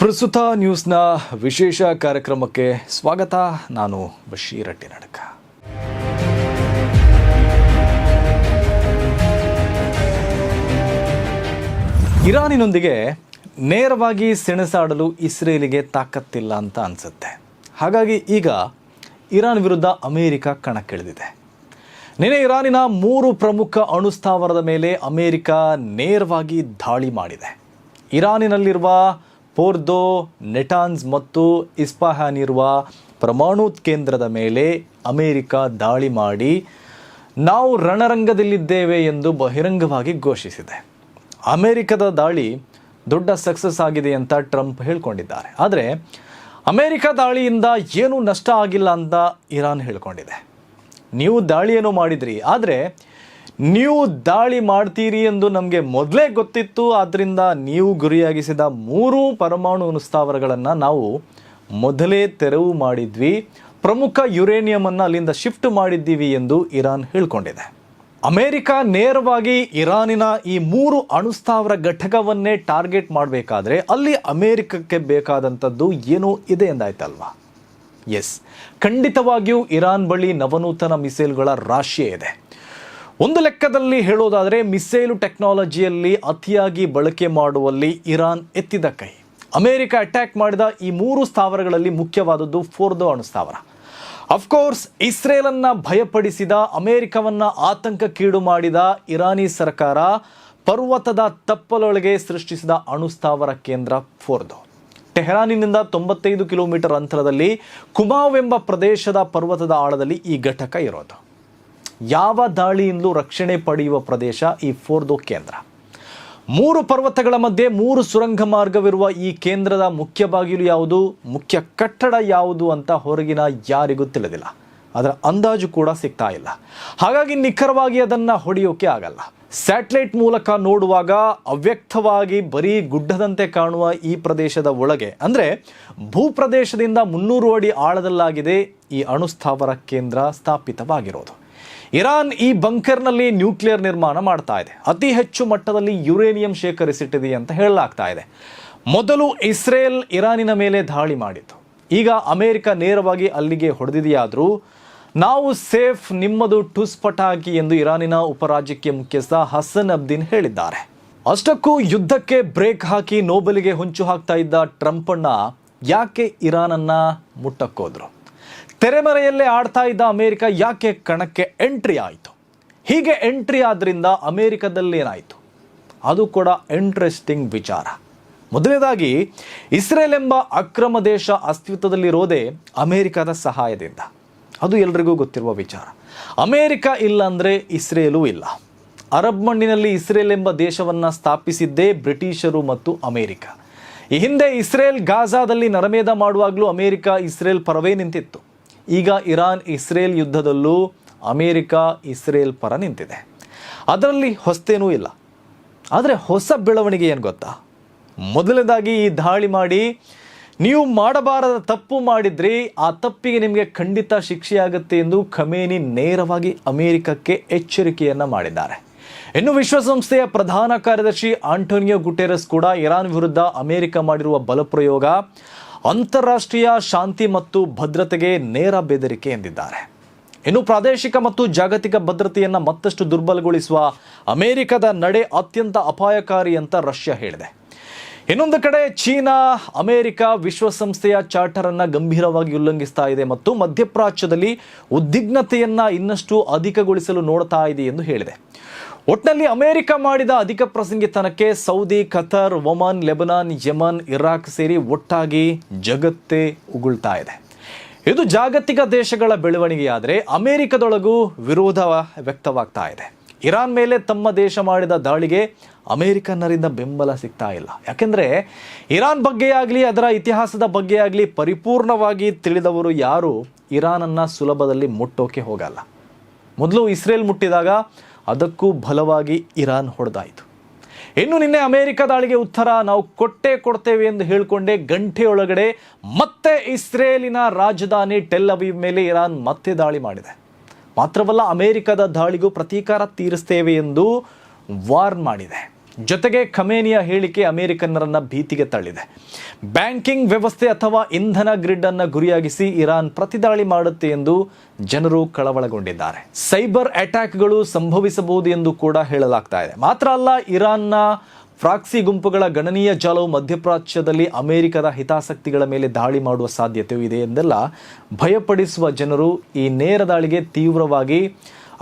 ಪ್ರಸ್ತುತ ನ್ಯೂಸ್ನ ವಿಶೇಷ ಕಾರ್ಯಕ್ರಮಕ್ಕೆ ಸ್ವಾಗತ. ನಾನು ಬಶೀರಟ್ಟಿ ನಡಕ ಇರಾನಿನೊಂದಿಗೆ ನೇರವಾಗಿ ಸೆಣಸಾಡಲು ಇಸ್ರೇಲಿಗೆ ತಾಕತ್ತಿಲ್ಲ ಅಂತ ಅನಿಸುತ್ತೆ. ಹಾಗಾಗಿ ಈಗ ಇರಾನ್ ವಿರುದ್ಧ ಅಮೇರಿಕ ಕಣಕ್ಕಿಳಿದಿದೆ. ನಿನ್ನೆ ಇರಾನಿನ ಮೂರು ಪ್ರಮುಖ ಅಣುಸ್ಥಾವರದ ಮೇಲೆ ಅಮೆರಿಕ ನೇರವಾಗಿ ದಾಳಿ ಮಾಡಿದೆ. ಇರಾನಿನಲ್ಲಿರುವ ಪೋರ್ದೋ, ನೆಟಾನ್ಸ್ ಮತ್ತು ಇಸ್ಪಾಹಾನಿರುವ ಇರುವ ಪರಮಾಣು ಕೇಂದ್ರದ ಮೇಲೆ ಅಮೆರಿಕ ದಾಳಿ ಮಾಡಿ ನಾವು ರಣರಂಗದಲ್ಲಿದ್ದೇವೆ ಎಂದು ಬಹಿರಂಗವಾಗಿ ಘೋಷಿಸಿದೆ. ಅಮೆರಿಕದ ದಾಳಿ ದೊಡ್ಡ ಸಕ್ಸಸ್ ಆಗಿದೆ ಅಂತ ಟ್ರಂಪ್ ಹೇಳ್ಕೊಂಡಿದ್ದಾರೆ. ಆದರೆ ಅಮೆರಿಕ ದಾಳಿಯಿಂದ ಏನೂ ನಷ್ಟ ಆಗಿಲ್ಲ ಅಂತ ಇರಾನ್ ಹೇಳ್ಕೊಂಡಿದೆ. ನೀವು ದಾಳಿಯನ್ನು ಮಾಡಿದ್ರಿ. ಆದರೆ ನೀವು ದಾಳಿ ಮಾಡ್ತೀರಿ ಎಂದು ನಮಗೆ ಮೊದಲೇ ಗೊತ್ತಿತ್ತು ಆದ್ದರಿಂದ ನೀವು ಗುರಿಯಾಗಿಸಿದ ಮೂರು ಪರಮಾಣು ಅಣುಸ್ಥಾವರಗಳನ್ನು ನಾವು ಮೊದಲೇ ತೆರವು ಮಾಡಿದ್ವಿ. ಪ್ರಮುಖ ಯುರೇನಿಯಮನ್ನು ಅಲ್ಲಿಂದ ಶಿಫ್ಟ್ ಮಾಡಿದ್ದೀವಿ ಎಂದು ಇರಾನ್ ಹೇಳ್ಕೊಂಡಿದೆ. ಅಮೆರಿಕ ನೇರವಾಗಿ ಇರಾನಿನ ಈ ಮೂರು ಅಣುಸ್ಥಾವರ ಘಟಕವನ್ನೇ ಟಾರ್ಗೆಟ್ ಮಾಡಬೇಕಾದ್ರೆ ಅಲ್ಲಿ ಅಮೆರಿಕಕ್ಕೆ ಬೇಕಾದಂಥದ್ದು ಏನೋ ಇದೆ ಎಂದಾಯ್ತಲ್ವಾ? ಎಸ್, ಖಂಡಿತವಾಗಿಯೂ ಇರಾನ್ ಬಳಿ ನವನೂತನ ಮಿಸೈಲ್ಗಳ ರಾಶಿಯೇ ಇದೆ. ಒಂದು ಲೆಕ್ಕದಲ್ಲಿ ಹೇಳೋದಾದರೆ ಮಿಸೈಲು ಟೆಕ್ನಾಲಜಿಯಲ್ಲಿ ಅತಿಯಾಗಿ ಬಳಕೆ ಮಾಡುವಲ್ಲಿ ಇರಾನ್ ಎತ್ತಿದ ಕೈ. ಅಮೆರಿಕ ಅಟ್ಯಾಕ್ ಮಾಡಿದ ಈ ಮೂರು ಸ್ಥಾವರಗಳಲ್ಲಿ ಮುಖ್ಯವಾದದ್ದು ಫೋರ್ದೋ ಅಣು ಸ್ಥಾವರ. ಅಫ್ಕೋರ್ಸ್ ಇಸ್ರೇಲನ್ನು ಭಯಪಡಿಸಿದ, ಅಮೆರಿಕವನ್ನು ಆತಂಕಕ್ಕೀಡು ಮಾಡಿದ ಇರಾನಿ ಸರ್ಕಾರ ಪರ್ವತದ ತಪ್ಪಲೊಳಗೆ ಸೃಷ್ಟಿಸಿದ ಅಣುಸ್ಥಾವರ ಕೇಂದ್ರ ಫೋರ್ದೋ. ಟೆಹರಾನಿನಿಂದ ತೊಂಬತ್ತೈದು ಕಿಲೋಮೀಟರ್ ಅಂತರದಲ್ಲಿ ಕುಮಾವ್ ಎಂಬ ಪ್ರದೇಶದ ಪರ್ವತದ ಆಳದಲ್ಲಿ ಈ ಘಟಕ ಇರೋದು. ಯಾವ ದಾಳಿಯಿಂದಲೂ ರಕ್ಷಣೆ ಪಡೆಯುವ ಪ್ರದೇಶ ಈ ಫೋರ್ದೋ ಕೇಂದ್ರ. ಮೂರು ಪರ್ವತಗಳ ಮಧ್ಯೆ ಮೂರು ಸುರಂಗ ಮಾರ್ಗವಿರುವ ಈ ಕೇಂದ್ರದ ಮುಖ್ಯ ಬಾಗಿಲು ಯಾವುದು? ಮುಖ್ಯ ಕಟ್ಟಡ ಯಾವುದು ಅಂತ ಹೊರಗಿನ ಯಾರಿಗೂ ತಿಳಿದಿಲ್ಲ. ಅದರ ಅಂದಾಜು ಕೂಡ ಸಿಗ್ತಾ ಇಲ್ಲ. ಹಾಗಾಗಿ ನಿಖರವಾಗಿ ಅದನ್ನು ಹೊಡೆಯೋಕೆ ಆಗಲ್ಲ. ಸ್ಯಾಟಲೈಟ್ ಮೂಲಕ ನೋಡುವಾಗ ಅವ್ಯಕ್ತವಾಗಿ ಬರೀ ಗುಡ್ಡದಂತೆ ಕಾಣುವ ಈ ಪ್ರದೇಶದ ಒಳಗೆ, ಅಂದರೆ ಭೂಪ್ರದೇಶದಿಂದ ಮುನ್ನೂರು ಅಡಿ ಆಳದಲ್ಲಾಗಿದೆ ಈ ಅಣುಸ್ಥಾವರ ಕೇಂದ್ರ ಸ್ಥಾಪಿತವಾಗಿರೋದು. ಇರಾನ್ ಈ ಬಂಕರ್ನಲ್ಲಿ ನ್ಯೂಕ್ಲಿಯರ್ ನಿರ್ಮಾಣ ಮಾಡ್ತಾ ಇದೆ. ಅತಿ ಹೆಚ್ಚು ಮಟ್ಟದಲ್ಲಿ ಯುರೇನಿಯಂ ಶೇಖರಿಸಿಟ್ಟಿದೆ ಅಂತ ಹೇಳಲಾಗ್ತಾ ಇದೆ. ಮೊದಲು ಇಸ್ರೇಲ್ ಇರಾನಿನ ಮೇಲೆ ದಾಳಿ ಮಾಡಿತ್ತು. ಈಗ ಅಮೆರಿಕ ನೇರವಾಗಿ ಅಲ್ಲಿಗೆ ಹೊಡೆದಿದೆಯಾದರೂ ನಾವು ಸೇಫ್ ನಿಮ್ಮದು ಟುಸ್ ಪಟಾಕಿ ಎಂದು ಇರಾನಿನ ಉಪರಾಜ್ಯಕ್ಕೆ ಮುಖ್ಯಸ್ಥ ಹಸನ್ ಅಬ್ದಿನ್ ಹೇಳಿದ್ದಾರೆ. ಅಷ್ಟಕ್ಕೂ ಯುದ್ಧಕ್ಕೆ ಬ್ರೇಕ್ ಹಾಕಿ ನೋಬೆಲ್ಗೆ ಹೊಂಚು ಹಾಕ್ತಾ ಇದ್ದ ಟ್ರಂಪಣ್ಣ ಯಾಕೆ ಇರಾನನ್ನ ಮುಟ್ಟಕ್ಕೋದ್ರು? ತೆರೆಮರೆಯಲ್ಲೇ ಆಡ್ತಾ ಇದ್ದ ಅಮೇರಿಕ ಯಾಕೆ ಕಣಕ್ಕೆ ಎಂಟ್ರಿ ಆಯಿತು? ಹೀಗೆ ಎಂಟ್ರಿ ಆದ್ದರಿಂದ ಅಮೇರಿಕದಲ್ಲಿ ಏನಾಯಿತು? ಅದು ಕೂಡ ಇಂಟ್ರೆಸ್ಟಿಂಗ್ ವಿಚಾರ. ಮೊದಲನೇದಾಗಿ, ಇಸ್ರೇಲ್ ಎಂಬ ಅಕ್ರಮ ದೇಶ ಅಸ್ತಿತ್ವದಲ್ಲಿರೋದೇ ಅಮೇರಿಕದ ಸಹಾಯದಿಂದ. ಅದು ಎಲ್ರಿಗೂ ಗೊತ್ತಿರುವ ವಿಚಾರ. ಅಮೇರಿಕ ಇಲ್ಲ ಅಂದರೆ ಇಸ್ರೇಲು ಇಲ್ಲ. ಅರಬ್ ಮಣ್ಣಿನಲ್ಲಿ ಇಸ್ರೇಲ್ ಎಂಬ ದೇಶವನ್ನು ಸ್ಥಾಪಿಸಿದ್ದೇ ಬ್ರಿಟಿಷರು ಮತ್ತು ಅಮೆರಿಕ. ಈ ಹಿಂದೆ ಇಸ್ರೇಲ್ ಗಾಜಾದಲ್ಲಿ ನರಮೇಧ ಮಾಡುವಾಗಲೂ ಅಮೆರಿಕ ಇಸ್ರೇಲ್ ಪರವೇ ನಿಂತಿತ್ತು. ಈಗ ಇರಾನ್ ಇಸ್ರೇಲ್ ಯುದ್ಧದಲ್ಲೂ ಅಮೇರಿಕ ಇಸ್ರೇಲ್ ಪರ ನಿಂತಿದೆ. ಅದರಲ್ಲಿ ಹೊಸ್ತೇನೂ ಇಲ್ಲ. ಆದರೆ ಹೊಸ ಬೆಳವಣಿಗೆ ಏನು ಗೊತ್ತಾ? ಮೊದಲನೇದಾಗಿ ಈ ದಾಳಿ ಮಾಡಿ ನೀವು ಮಾಡಬಾರದ ತಪ್ಪು ಮಾಡಿದ್ರಿ, ಆ ತಪ್ಪಿಗೆ ನಿಮಗೆ ಖಂಡಿತ ಶಿಕ್ಷೆಯಾಗುತ್ತೆ ಎಂದು ಖಮೇನಿ ನೇರವಾಗಿ ಅಮೇರಿಕಕ್ಕೆ ಎಚ್ಚರಿಕೆಯನ್ನು ಮಾಡಿದ್ದಾರೆ. ಇನ್ನು ವಿಶ್ವಸಂಸ್ಥೆಯ ಪ್ರಧಾನ ಕಾರ್ಯದರ್ಶಿ ಆಂಟೋನಿಯೋ ಗುಟೆರಸ್ ಕೂಡ ಇರಾನ್ ವಿರುದ್ಧ ಅಮೆರಿಕ ಮಾಡಿರುವ ಬಲಪ್ರಯೋಗ, ಅಂತಾರಾಷ್ಟ್ರೀಯ ಶಾಂತಿ ಮತ್ತು ಭದ್ರತೆಗೆ ನೇರ ಬೆದರಿಕೆ ಎಂದಿದ್ದಾರೆ. ಇನ್ನು ಪ್ರಾದೇಶಿಕ ಮತ್ತು ಜಾಗತಿಕ ಭದ್ರತೆಯನ್ನು ಮತ್ತಷ್ಟು ದುರ್ಬಲಗೊಳಿಸುವ ಅಮೆರಿಕದ ನಡೆ ಅತ್ಯಂತ ಅಪಾಯಕಾರಿ ಅಂತ ರಷ್ಯಾ ಹೇಳಿದೆ. ಇನ್ನೊಂದು ಕಡೆ ಚೀನಾ, ಅಮೆರಿಕ ವಿಶ್ವಸಂಸ್ಥೆಯ ಚಾರ್ಟರ್ ಅನ್ನ ಗಂಭೀರವಾಗಿ ಉಲ್ಲಂಘಿಸ್ತಾ ಇದೆ ಮತ್ತು ಮಧ್ಯಪ್ರಾಚ್ಯದಲ್ಲಿ ಉದ್ವಿಗ್ನತೆಯನ್ನು ಇನ್ನಷ್ಟು ಅಧಿಕಗೊಳಿಸಲು ನೋಡ್ತಾ ಇದೆ ಎಂದು ಹೇಳಿದೆ. ಒಟ್ನಲ್ಲಿ ಅಮೆರಿಕ ಮಾಡಿದ ಅಧಿಕ ಪ್ರಸಂಗಿತನಕ್ಕೆ Saudi, Qatar, Oman, Lebanon, Yemen, Iraq ಸೇರಿ ಒಟ್ಟಾಗಿ ಜಗತ್ತೇ ಉಗುಳ್ತಾ ಇದೆ. ಇದು ಜಾಗತಿಕ ದೇಶಗಳ ಬೆಳವಣಿಗೆಯಾದರೆ ಅಮೆರಿಕದೊಳಗೂ ವಿರೋಧ ವ್ಯಕ್ತವಾಗ್ತಾ ಇದೆ. ಇರಾನ್ ಮೇಲೆ ತಮ್ಮ ದೇಶ ಮಾಡಿದ ದಾಳಿಗೆ ಅಮೆರಿಕನ್ನರಿಂದ ಬೆಂಬಲ ಸಿಗ್ತಾ ಇಲ್ಲ. ಯಾಕೆಂದರೆ ಇರಾನ್ ಬಗ್ಗೆ ಆಗಲಿ, ಅದರ ಇತಿಹಾಸದ ಬಗ್ಗೆ ಆಗಲಿ ಪರಿಪೂರ್ಣವಾಗಿ ತಿಳಿದವರು ಯಾರು? ಇರಾನನ್ನು ಸುಲಭದಲ್ಲಿ ಮುಟ್ಟೋಕೆ ಹೋಗಲ್ಲ. ಮೊದಲು ಇಸ್ರೇಲ್ ಮುಟ್ಟಿದಾಗ ಅದಕ್ಕೂ ಬಲವಾಗಿ ಇರಾನ್ ಹೊಡೆದಾಯಿತು. ಇನ್ನು ನಿನ್ನೆ ಅಮೆರಿಕ ದಾಳಿಗೆ ಉತ್ತರ ನಾವು ಕೊಟ್ಟೆ ಕೊಡ್ತೇವೆ ಎಂದು ಹೇಳಿಕೊಂಡೇ ಗಂಟೆಯೊಳಗಡೆ ಮತ್ತೆ ಇಸ್ರೇಲಿನ ರಾಜಧಾನಿ ಟೆಲ್ ಅವೀವ್ ಮೇಲೆ ಇರಾನ್ ಮತ್ತೆ ದಾಳಿ ಮಾಡಿದೆ. ಮಾತ್ರವಲ್ಲ ಅಮೆರಿಕದ ದಾಳಿಗೂ ಪ್ರತೀಕಾರ ತೀರಿಸ್ತೇವೆ ಎಂದು ವಾರ್ನ್ ಮಾಡಿದೆ. ಜೊತೆಗೆ ಖಮೇನಿಯ ಹೇಳಿಕೆ ಅಮೆರಿಕನ್ನರನ್ನ ಭೀತಿಗೆ ತಳ್ಳಿದೆ. ಬ್ಯಾಂಕಿಂಗ್ ವ್ಯವಸ್ಥೆ ಅಥವಾ ಇಂಧನ ಗ್ರಿಡ್ ಅನ್ನ ಗುರಿಯಾಗಿಸಿ ಇರಾನ್ ಪ್ರತಿದಾಳಿ ಮಾಡುತ್ತೆ ಎಂದು ಜನರು ಕಳವಳಗೊಂಡಿದ್ದಾರೆ. ಸೈಬರ್ ಅಟ್ಯಾಕ್ಗಳು ಸಂಭವಿಸಬಹುದು ಎಂದು ಕೂಡ ಹೇಳಲಾಗ್ತಾ ಇದೆ. ಮಾತ್ರ ಅಲ್ಲ, ಇರಾನ್ನ ಫ್ರಾಕ್ಸಿ ಗುಂಪುಗಳ ಗಣನೀಯ ಜಾಲವು ಮಧ್ಯಪ್ರಾಚ್ಯದಲ್ಲಿ ಅಮೆರಿಕದ ಹಿತಾಸಕ್ತಿಗಳ ಮೇಲೆ ದಾಳಿ ಮಾಡುವ ಸಾಧ್ಯತೆಯೂ ಇದೆ ಎಂದೆಲ್ಲ ಭಯಪಡಿಸುವ ಜನರು ಈ ನೇರ ದಾಳಿಗೆ ತೀವ್ರವಾಗಿ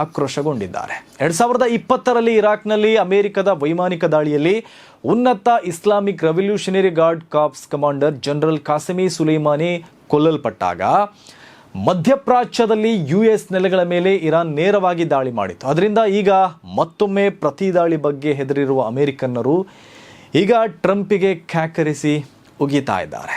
ಆಕ್ರೋಶಗೊಂಡಿದ್ದಾರೆ. ಎರಡ್ ಸಾವಿರದ ಇಪ್ಪತ್ತರಲ್ಲಿ ಇರಾಕ್ನಲ್ಲಿ ಅಮೆರಿಕದ ವೈಮಾನಿಕ ದಾಳಿಯಲ್ಲಿ ಉನ್ನತ Islamic revolutionary guard corps commander general Qasim Soleimani ಕೊಲ್ಲಲ್ಪಟ್ಟಾಗ ಮಧ್ಯಪ್ರಾಚ್ಯದಲ್ಲಿ ಯು ಎಸ್ ನೆಲೆಗಳ ಮೇಲೆ ಇರಾನ್ ನೇರವಾಗಿ ದಾಳಿ ಮಾಡಿತ್ತು. ಅದರಿಂದ ಈಗ ಮತ್ತೊಮ್ಮೆ ಪ್ರತಿ ದಾಳಿ ಬಗ್ಗೆ ಹೆದರಿರುವ ಅಮೆರಿಕನ್ನರು ಈಗ ಟ್ರಂಪಿಗೆ ಖ್ಯಾಕರಿಸಿ ಉಗಿತಾ ಇದ್ದಾರೆ.